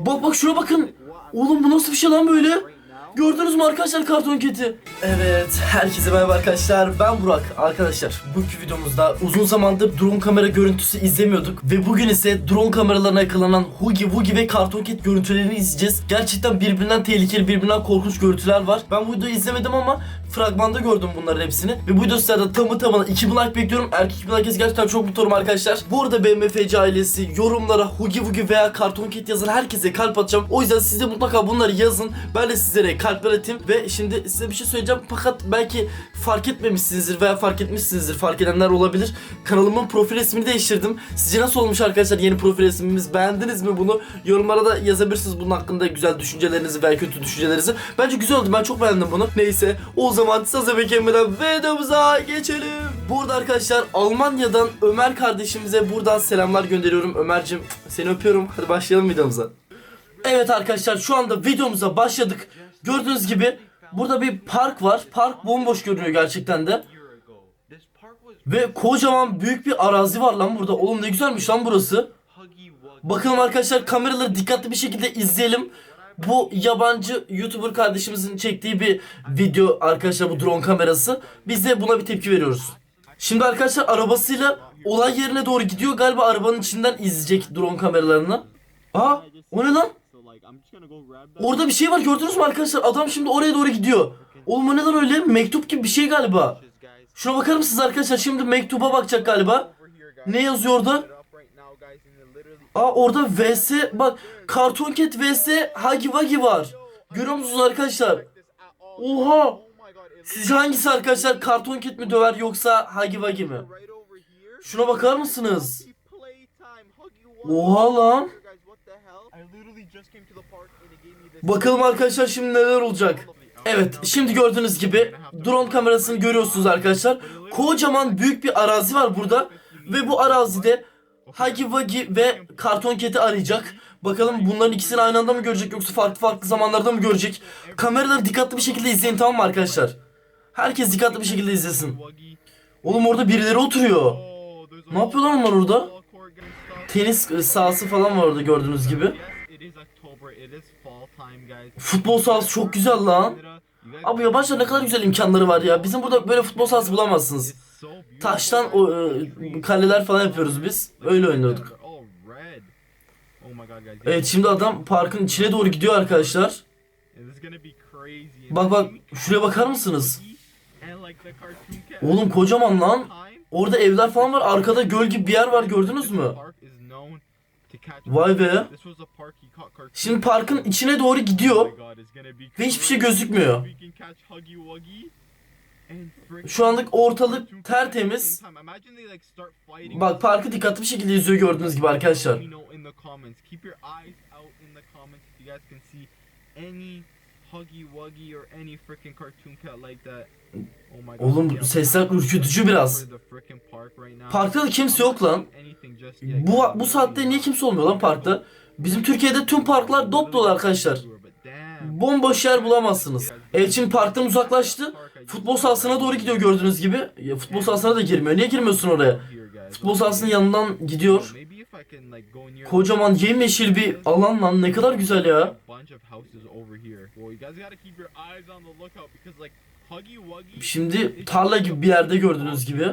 Bak bak şuna bakın. Oğlum bu nasıl bir şey lan böyle? Gördünüz mü arkadaşlar karton keti? Evet, herkese merhaba arkadaşlar. Ben Burak. Arkadaşlar, bugünkü videomuzda uzun zamandır drone kamera görüntüsü izlemiyorduk. Ve bugün ise drone kameralarına yakalanan Hugi Wugi ve karton ket görüntülerini izleyeceğiz. Gerçekten birbirinden tehlikeli, birbirinden korkunç görüntüler var. Ben bu videoyu izlemedim ama fragmanda gördüm bunların hepsini. Ve bu video sizlerden tamı tamına 2000 like bekliyorum. Erkek 2000 like gerçekten çok mutlu olurum arkadaşlar. Bu arada BMFC ailesi yorumlara Hugi Wugi veya karton ket yazan herkese kalp atacağım. O yüzden siz de mutlaka bunları yazın. Ben de sizlere kalpler atayım. Ve şimdi size bir şey söyleyeceğim. Fakat belki fark etmemişsinizdir veya fark etmişsinizdir. Fark edenler olabilir. Kanalımın profil resmini değiştirdim. Sizce nasıl olmuş arkadaşlar yeni profil resmimiz? Beğendiniz mi bunu? Yorumlara da yazabilirsiniz bunun hakkında güzel düşüncelerinizi veya kötü düşüncelerinizi. Bence güzel oldu. Ben çok beğendim bunu. Neyse o zaman sazı beklemeden videomuza geçelim. Burada arkadaşlar Almanya'dan Ömer kardeşimize buradan selamlar gönderiyorum. Ömer'cim seni öpüyorum. Hadi başlayalım videomuza. Evet arkadaşlar şu anda videomuza başladık. Gördüğünüz gibi burada bir park var. Park bomboş görünüyor gerçekten de. Ve kocaman büyük bir arazi var lan burada. Oğlum ne güzelmiş lan burası. Bakalım arkadaşlar kameraları dikkatli bir şekilde izleyelim. Bu yabancı YouTuber kardeşimizin çektiği bir video arkadaşlar bu drone kamerası. Biz de buna bir tepki veriyoruz. Şimdi arkadaşlar arabasıyla olay yerine doğru gidiyor. Galiba arabanın içinden izleyecek drone kameralarını. Aa o ne lan? Orada bir şey var gördünüz mü arkadaşlar? Adam şimdi oraya doğru gidiyor. Oğlum o ne lan öyle? Mektup gibi bir şey galiba. Şuna bakar mısınız arkadaşlar? Şimdi mektuba bakacak galiba. Ne yazıyor orada? Aa orada VS bak Karton Cat VS Hagi Wagi var. Görüyor musunuz arkadaşlar? Oha! Sizce hangisi arkadaşlar? Karton Cat mi döver yoksa Hagi Wagi mi? Şuna bakar mısınız? Oha lan. Bakalım arkadaşlar şimdi neler olacak. Evet şimdi gördüğünüz gibi drone kamerasını görüyorsunuz arkadaşlar. Kocaman büyük bir arazi var burada. Ve bu arazide Hagi Wagi ve Karton Cat'i arayacak. Bakalım bunların ikisini aynı anda mı görecek yoksa farklı farklı zamanlarda mı görecek? Kameraları dikkatli bir şekilde izleyin tamam mı arkadaşlar? Herkes dikkatli bir şekilde izlesin. Oğlum orada birileri oturuyor. Ne yapıyorlar onlar orada? Tenis sahası falan var orada gördüğünüz gibi. Futbol sahası çok güzel lan. Abi yabancılar ne kadar güzel imkanları var ya. Bizim burada böyle futbol sahası bulamazsınız. Taştan o e, kaleler falan yapıyoruz biz. Öyle oynuyorduk. Evet şimdi adam parkın içine doğru gidiyor arkadaşlar. Bak bak şuraya bakar mısınız? Oğlum kocaman lan. Orada evler falan var. Arkada göl gibi bir yer var gördünüz mü? Vay be. Şimdi parkın içine doğru gidiyor. Ve hiçbir şey gözükmüyor. Şu anlık ortalık tertemiz. Bak parkı dikkatli bir şekilde izliyor gördüğünüz gibi arkadaşlar. Oğlum sesler ürkütücü biraz. Parkta da kimse yok lan. Bu bu saatte niye kimse olmuyor lan parkta? Bizim Türkiye'de tüm parklar dop dolu arkadaşlar. Bomboş yer bulamazsınız. Şimdi parktan uzaklaştı. Futbol sahasına doğru gidiyor gördüğünüz gibi. Ya, futbol sahasına da girmiyor. Niye girmiyorsun oraya? Futbol sahasının yanından gidiyor. Kocaman yemyeşil bir alan lan ne kadar güzel ya. Şimdi tarla gibi bir yerde gördüğünüz gibi.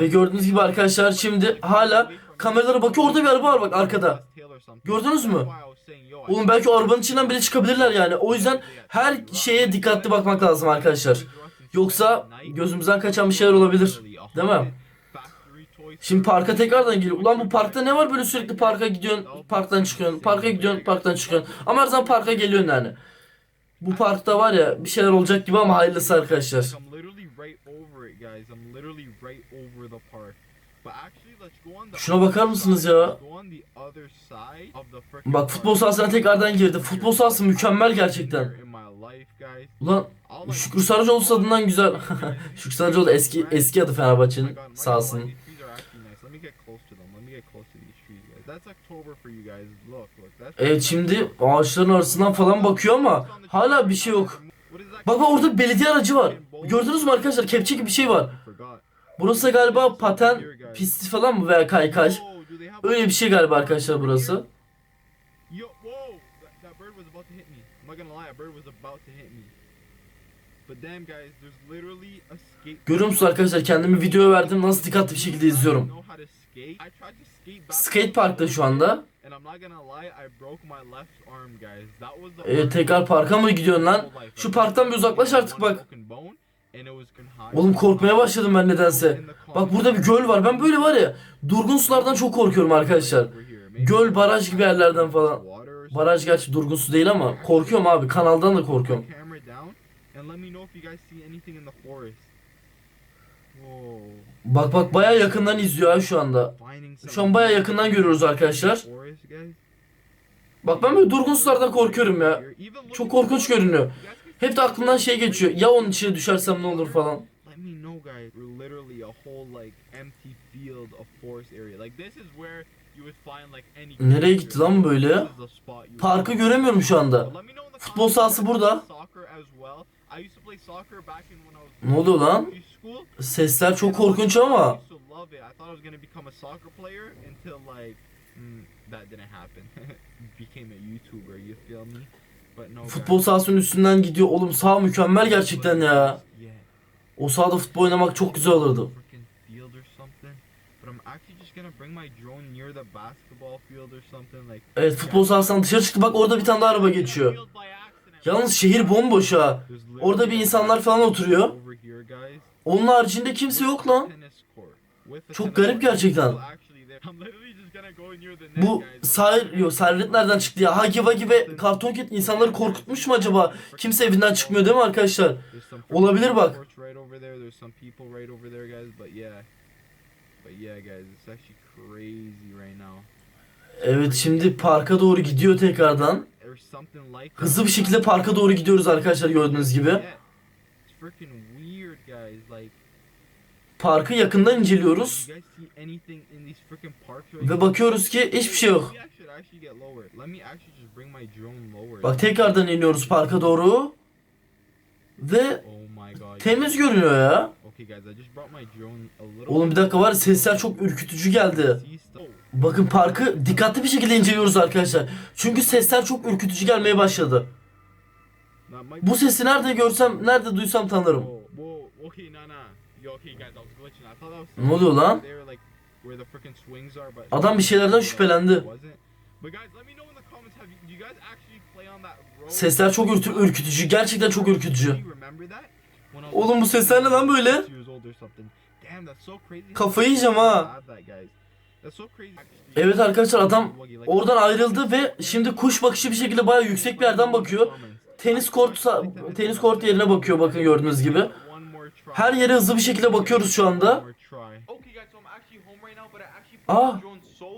Ve gördüğünüz gibi arkadaşlar şimdi hala kameralara bakıyor. Orada bir araba var bak arkada. Gördünüz mü? Oğlum belki arabanın içinden bile çıkabilirler yani. O yüzden her şeye dikkatli bakmak lazım arkadaşlar. Yoksa gözümüzden kaçan bir şeyler olabilir. Değil mi? Şimdi parka tekrardan geliyor. Ulan bu parkta ne var böyle sürekli parka gidiyorsun, parktan çıkıyorsun, parka gidiyorsun, parktan çıkıyorsun. Ama her zaman parka geliyorsun yani. Bu parkta var ya bir şeyler olacak gibi ama hayırlısı arkadaşlar. Şuna bakar mısınız ya? Bak futbol sahasına tekrardan girdi. Futbol sahası mükemmel gerçekten. Ulan Şükrü Sarıcıoğlu stadından güzel. Şükrü Sarıcıoğlu eski eski adı Fenerbahçe'nin sahasının. Evet şimdi ağaçların arasından falan bakıyor ama hala bir şey yok. Bak bak orada belediye aracı var. Gördünüz mü arkadaşlar kepçe gibi bir şey var. Burası galiba paten pisti falan mı veya kaykay. Öyle bir şey galiba arkadaşlar burası. Yo, whoa! That, that bird was about to hit me. I'm not gonna lie, a bird was about to hit me. But damn guys, there's literally a skate. Görüyor musunuz arkadaşlar kendimi videoya verdim nasıl dikkatli bir şekilde izliyorum. Skate. Parkta şu anda. Ee, tekrar parka mı gidiyorsun lan? Şu parktan bir uzaklaş artık bak. Oğlum korkmaya başladım ben nedense. Bak burada bir göl var. Ben böyle var ya durgun sulardan çok korkuyorum arkadaşlar. Göl, baraj gibi yerlerden falan. Baraj gerçi durgun su değil ama korkuyorum abi. Kanaldan da korkuyorum. And let me know if you guys see anything in the forest. Whoa. Bak bak baya yakından izliyor ha şu anda. Şu an baya yakından görüyoruz arkadaşlar. Bak ben böyle durgun sulardan korkuyorum ya. Çok korkunç görünüyor. Hep de aklımdan şey geçiyor. Ya onun içine düşersem ne olur falan. Nereye gitti lan böyle? Parkı göremiyorum şu anda. Futbol sahası burada. Ne oluyor lan? Sesler çok korkunç ama. Futbol sahasının üstünden gidiyor. Oğlum sağ mükemmel gerçekten ya. O sahada futbol oynamak çok güzel olurdu. Evet futbol sahasından dışarı çıktı. Bak orada bir tane daha araba geçiyor. Yalnız şehir bomboş ha. Orada bir insanlar falan oturuyor. Onun haricinde kimse yok lan. Çok garip gerçekten. Bu sahil, yok Servet nereden çıktı ya? Hagi Vagi ve Karton Cat insanları korkutmuş mu acaba? Kimse evinden çıkmıyor değil mi arkadaşlar? Olabilir bak. Evet şimdi parka doğru gidiyor tekrardan. Hızlı bir şekilde parka doğru gidiyoruz arkadaşlar gördüğünüz gibi. Parkı yakından inceliyoruz. Ve bakıyoruz ki hiçbir şey yok. Bak tekrardan iniyoruz parka doğru. Ve temiz görünüyor ya. Oğlum bir dakika var sesler çok ürkütücü geldi. Bakın parkı dikkatli bir şekilde inceliyoruz arkadaşlar. Çünkü sesler çok ürkütücü gelmeye başladı. Bu sesi nerede görsem, nerede duysam tanırım. Ne oluyor lan? Adam bir şeylerden şüphelendi. Sesler çok ürtü- ürkütücü. Gerçekten çok ürkütücü. Oğlum bu sesler ne lan böyle? Kafayı yiyeceğim ha. Evet arkadaşlar adam oradan ayrıldı ve şimdi kuş bakışı bir şekilde bayağı yüksek bir yerden bakıyor. Tenis kort tenis kort yerine bakıyor bakın gördüğünüz gibi. Her yere hızlı bir şekilde bakıyoruz şu anda. Aa,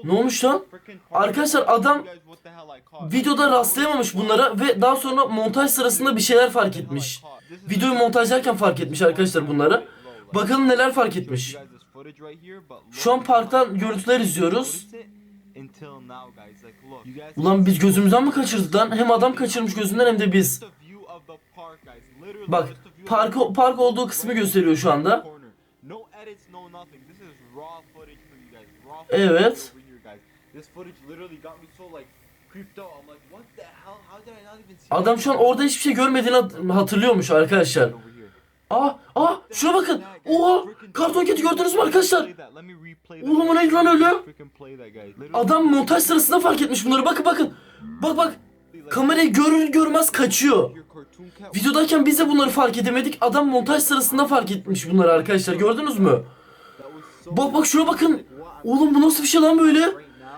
Ne olmuş lan? Arkadaşlar adam videoda rastlayamamış bunlara ve daha sonra montaj sırasında bir şeyler fark etmiş. Videoyu montajlarken fark etmiş arkadaşlar bunları. Bakalım neler fark etmiş. Şu an parktan görüntüler izliyoruz. Ulan biz gözümüzden mi kaçırdık lan? Hem adam kaçırmış gözünden hem de biz. Bak park, park olduğu kısmı gösteriyor şu anda. Evet. Adam şu an orada hiçbir şey görmediğini hat- hatırlıyormuş arkadaşlar. Aa, aa şuna bakın. Oha karton keti gördünüz mü arkadaşlar? Oğlum o neydi lan öyle? Adam montaj sırasında fark etmiş bunları. Bakın bakın. Bak bak. Kamerayı görür görmez kaçıyor. Videodayken biz de bunları fark edemedik. Adam montaj sırasında fark etmiş bunları arkadaşlar. Gördünüz mü? Bak bak şuna bakın. Oğlum bu nasıl bir şey lan böyle?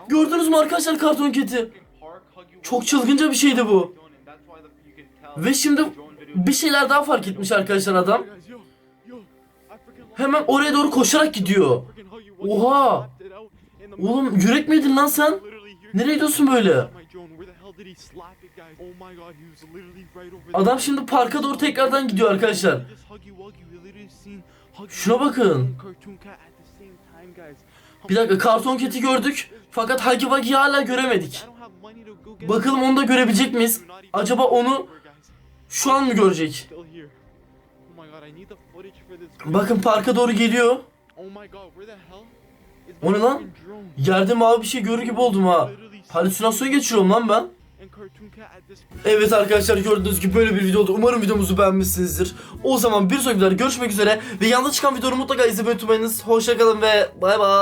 Gördünüz mü arkadaşlar karton keti? Çok çılgınca bir şeydi bu. Ve şimdi bir şeyler daha fark etmiş arkadaşlar adam. Hemen oraya doğru koşarak gidiyor. Oha! Oğlum yürek mi yedin lan sen? Nereye gidiyorsun böyle? Adam şimdi parka doğru tekrardan gidiyor arkadaşlar. Şuna bakın. Bir dakika karton keti gördük. Fakat Hagi Vagi'yi hala göremedik. Bakalım onu da görebilecek miyiz? Acaba onu şu an mı görecek? Bakın parka doğru geliyor. O ne lan? Yerde mavi bir şey görür gibi oldum ha. Halüsinasyon geçiriyorum lan ben. Evet arkadaşlar gördüğünüz gibi böyle bir video oldu. Umarım videomuzu beğenmişsinizdir. O zaman bir sonraki videoda görüşmek üzere. Ve yanda çıkan videoyu mutlaka izlemeyi unutmayınız. Hoşçakalın ve bay bay.